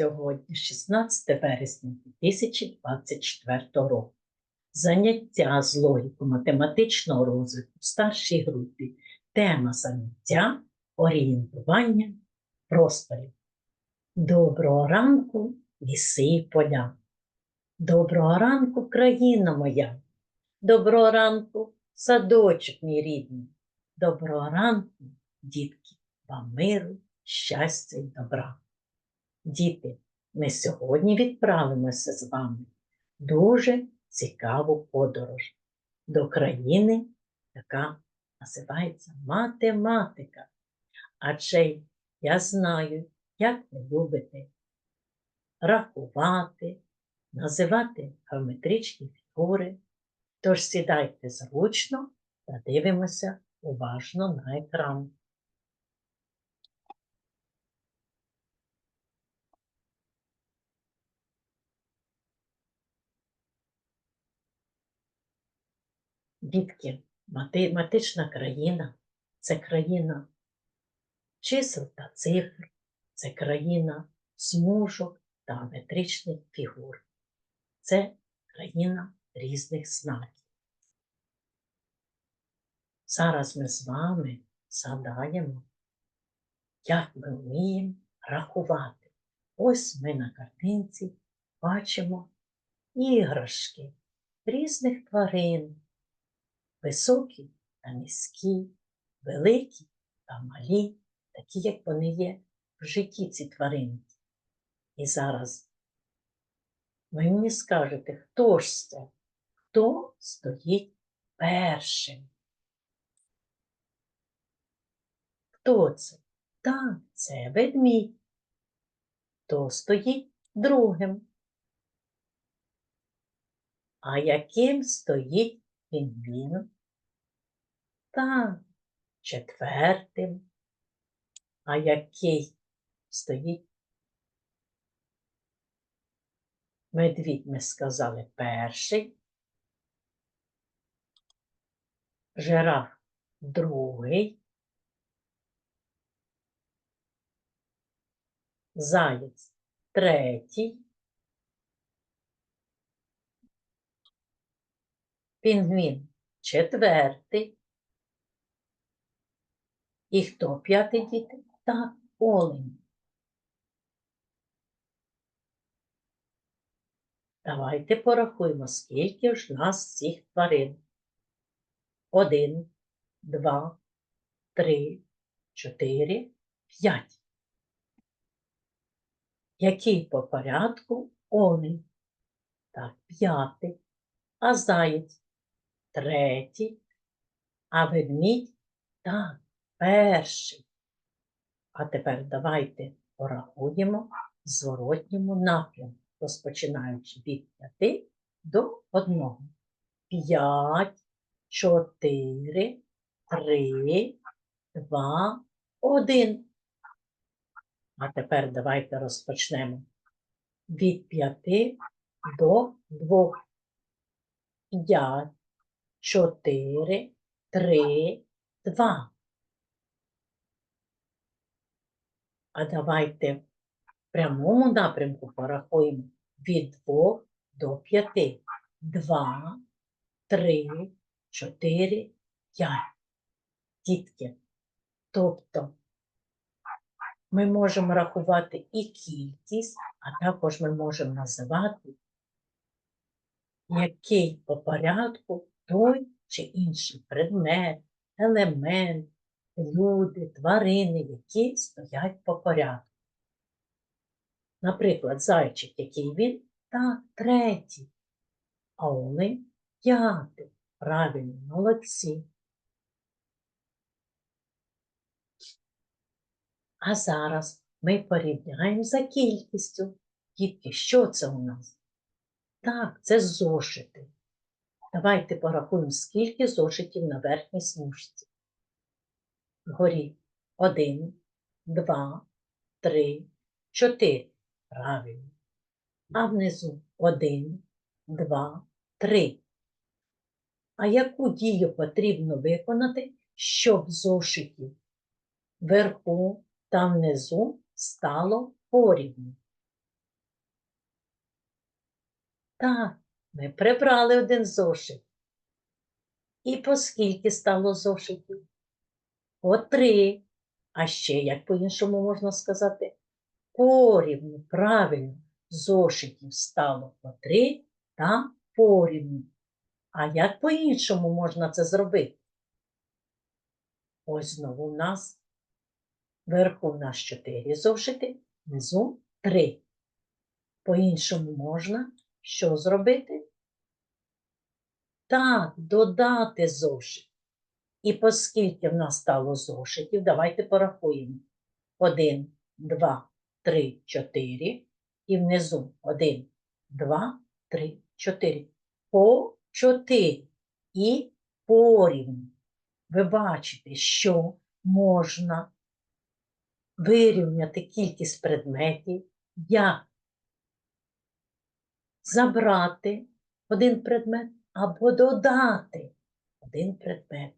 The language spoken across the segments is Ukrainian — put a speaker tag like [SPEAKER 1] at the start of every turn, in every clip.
[SPEAKER 1] Сьогодні 16 вересня 2024 року. Заняття з логіко-математичного розвитку в старшій групі. Тема заняття орієнтування в просторі. Доброго ранку, ліси і поля. Доброго ранку, країна моя. Доброго ранку, садочок мій рідний. Доброго ранку, дітки, вам миру, щастя і добра. Діти, ми сьогодні відправимося з вами в дуже цікаву подорож до країни, яка називається математика. Адже я знаю, як ви любите рахувати, називати геометричні фігури. Тож сідайте зручно та дивимося уважно на екран. Дітки, математична країна це країна чисел та цифр, це країна смужок та метричних фігур. Це країна різних знаків. Зараз ми з вами згадаємо, як ми вміємо рахувати. Ось ми на картинці бачимо іграшки різних тварин, високі та низькі, великі та малі, такі, як вони є в житті ці тваринки. І зараз ви мені скажете, хто ж це? Хто стоїть першим? Хто це? Так, це ведмідь. Хто стоїть другим? А яким стоїть пінгвін? Так, четвертим. А який стоїть? Медвідь ми сказали перший. Жираф другий. Заєць третій. Пінгвін четвертий. І хто п'ятий діти? Так, олень. Давайте порахуємо, скільки ж нас цих тварин. Один, два, три, чотири, п'ять. Який по порядку олень? Так, п'ятий, а заєць третій, а ведмідь так, перший. А тепер давайте порахуємо в зворотньому напрямку, розпочинаючи від п'яти до одного. П'ять, чотири, три, два, один. А тепер давайте розпочнемо від п'яти до двох. П'ять, чотири, три, два. А давайте в прямому напрямку порахуємо від двох до п'яти. Два, три, чотири, п'ять. Дітки. Тобто ми можемо рахувати і кількість, а також ми можемо називати, який по порядку той чи інший предмет, елемент, люди, тварини, які стоять по порядку. Наприклад, зайчик, який він, так, третій, а олень п'ятий. Правильно, молодці. А зараз ми порівняємо за кількістю. Дітки, що це у нас? Так, це зошити. Давайте порахуємо, скільки зошитів на верхній смужці. Вгорі один, два, три, чотири. Правильно. А внизу один, два, три. А яку дію потрібно виконати, щоб в зошиті вверху та внизу стало порівну? Так, ми прибрали один зошит. І по скільки стало зошитів? По три. А ще, як по-іншому можна сказати, порівну, правильно, зошитів стало по три та порівну. А як по-іншому можна це зробити? Ось знову в нас вверху в нас чотири зошити, внизу три. По-іншому можна що зробити? Так, додати зошит. І оскільки в нас стало зошитів, давайте порахуємо. Один, два, три, чотири. І внизу один, два, три, чотири. По чотири. І порівну. Ви бачите, що можна вирівняти кількість предметів, як забрати один предмет або додати один предмет,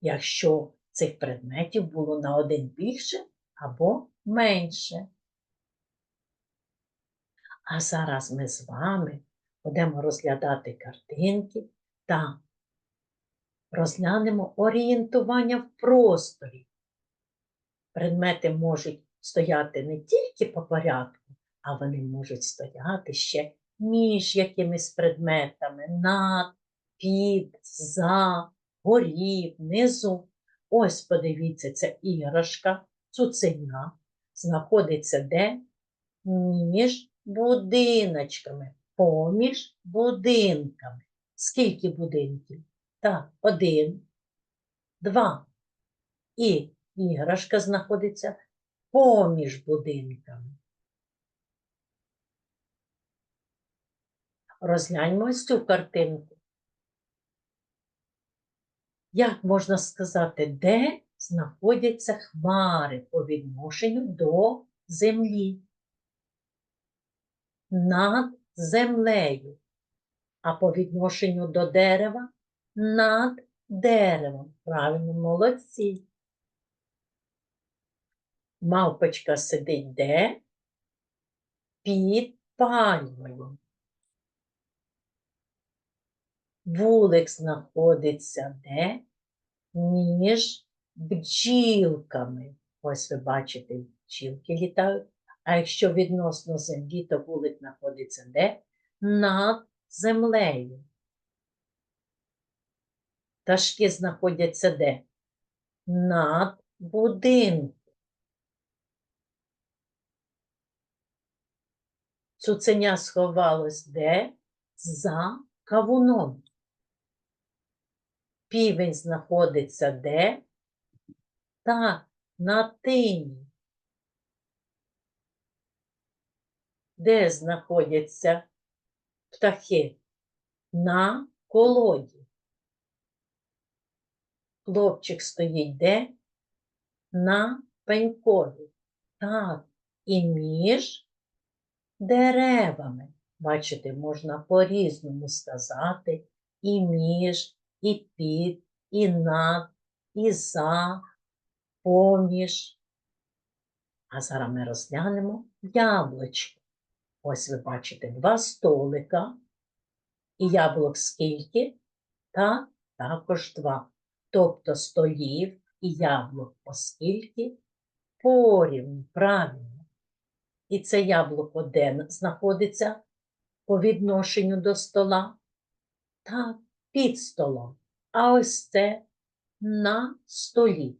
[SPEAKER 1] якщо цих предметів було на один більше або менше. А зараз ми з вами будемо розглядати картинки та розглянемо орієнтування в просторі. Предмети можуть стояти не тільки по порядку, а вони можуть стояти ще між якимись предметами, над, під, за, горі, внизу. Ось подивіться, ця іграшка, цуценя, знаходиться де? Між будиночками, поміж будинками. Скільки будинків? Так, один, два. І іграшка знаходиться поміж будинками. Розгляньмо цю картинку. Як можна сказати, де знаходяться хмари по відношенню до землі? Над землею, а по відношенню до дерева над деревом. Правильно, молодці. Мавпочка сидить де? Під пальмою. Вулик знаходиться де? Між бджілками. Ось ви бачите, бджілки літають. А якщо відносно землі, то вулик знаходиться де? Над землею. Пташки знаходяться де? Над будинком. Цуценя сховалось де? За кавуном. Півень знаходиться де? Так, на тині. Де знаходяться птахи? На колоді. Хлопчик стоїть де? На пенькові. Так, і між деревами. Бачите, можна по-різному сказати і між, і під, і над, і за, поміж. А зараз ми розглянемо яблучко. Ось ви бачите два столика. І яблук скільки? Та також два. Тобто столів і яблук оскільки порівну, правильно. І це яблуко де знаходиться по відношенню до стола? Так, під столом. А ось це на столі.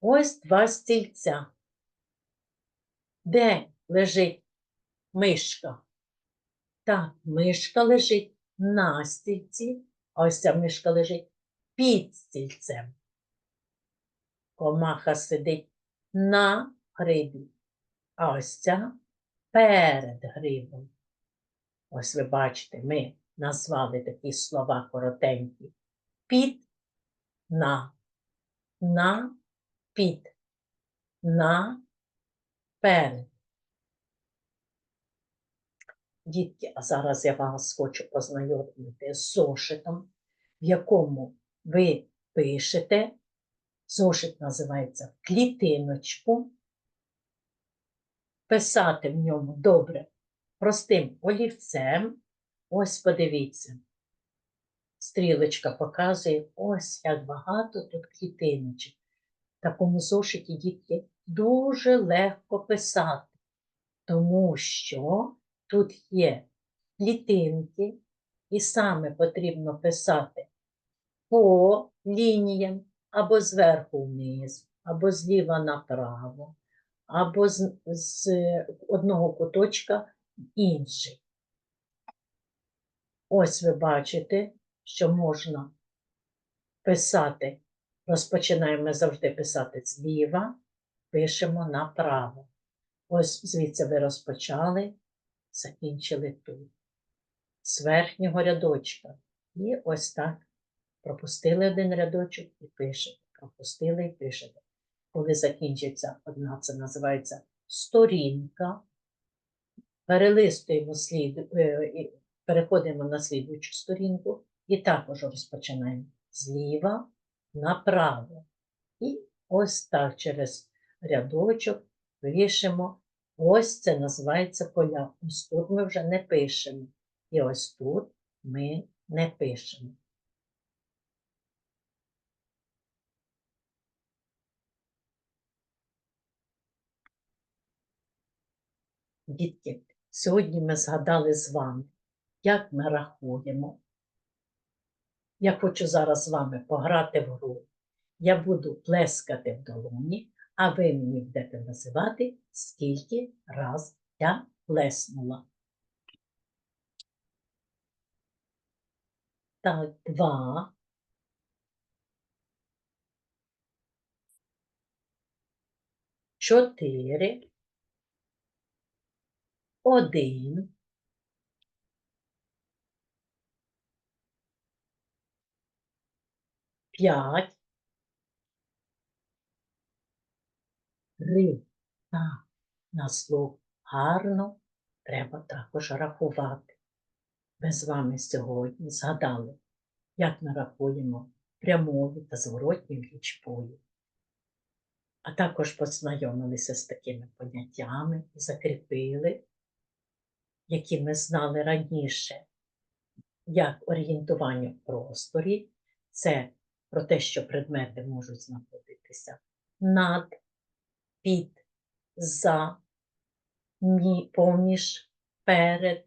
[SPEAKER 1] Ось два стільця. Де лежить мишка? Так, мишка лежить на стільці, а ось ця мишка лежить під стільцем. Комаха сидить на грибі, а ось ця перед грибом. Ось ви бачите, ми назвали такі слова коротенькі. Під, на, на, під, на, перед. Дітки, а зараз я вас хочу познайомити з зошитом, в якому ви пишете. Зошит називається клітиночку. Писати в ньому добре простим олівцем. Ось подивіться. Стрілочка показує, ось як багато тут клітиночок. В такому зошиті дітки дуже легко писати, тому що тут є клітинки, і саме потрібно писати по лініям або зверху вниз, або зліва направо, або з, з одного куточка в інший. Ось ви бачите, що можна писати. Розпочинаємо завжди писати зліва, пишемо направо. Ось звідси ви розпочали, закінчили тут. З верхнього рядочка. І ось так пропустили один рядочок і пишете. Пропустили і пишете. Коли закінчиться одна, це називається сторінка. Перелистуємо слід, е, переходимо на слідуючу сторінку і також розпочинаємо зліва направо. І ось так через рядочок пишемо. Ось це називається поля. Ось тут ми вже не пишемо. І ось тут ми не пишемо. Дітки, сьогодні ми згадали з вами, як ми рахуємо. Я хочу зараз з вами пограти в гру. Я буду плескати в долоні, а ви мені будете називати, скільки раз я плеснула. Так, два. Чотири. Один. П'ять. Три. Так, на слух гарно треба також рахувати. Ми з вами сьогодні згадали, як ми рахуємо та зворотньою лічбою. А також познайомилися з такими поняттями і закріпили, які ми знали раніше, як орієнтування в просторі, це про те, що предмети можуть знаходитися над, під, за, мі, поміж, перед.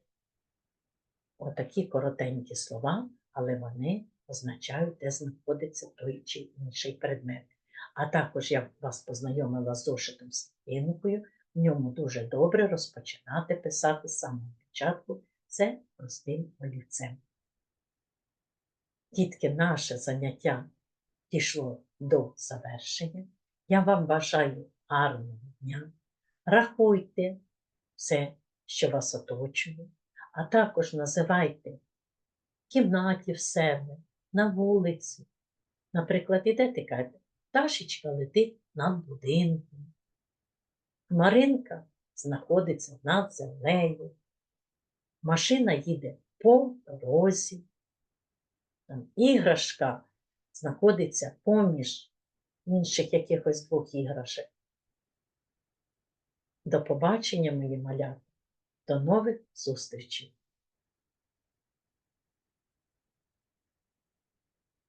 [SPEAKER 1] Отакі коротенькі слова, але вони означають, де знаходиться той чи інший предмет. А також я вас познайомила з зошитом з картинкою, в ньому дуже добре розпочинати писати з самого початку це простим олівцем. Дітки, наше заняття дійшло до завершення. Я вам бажаю гарного дня. Рахуйте все, що вас оточує, а також називайте кімнаті в себе, на вулиці. Наприклад, ідете і кажете, пташечка летить над будинком. Хмаринка знаходиться над землею. Машина їде по дорозі. Там іграшка знаходиться поміж інших якихось двох іграшек. До побачення, мої малята. До нових зустрічей!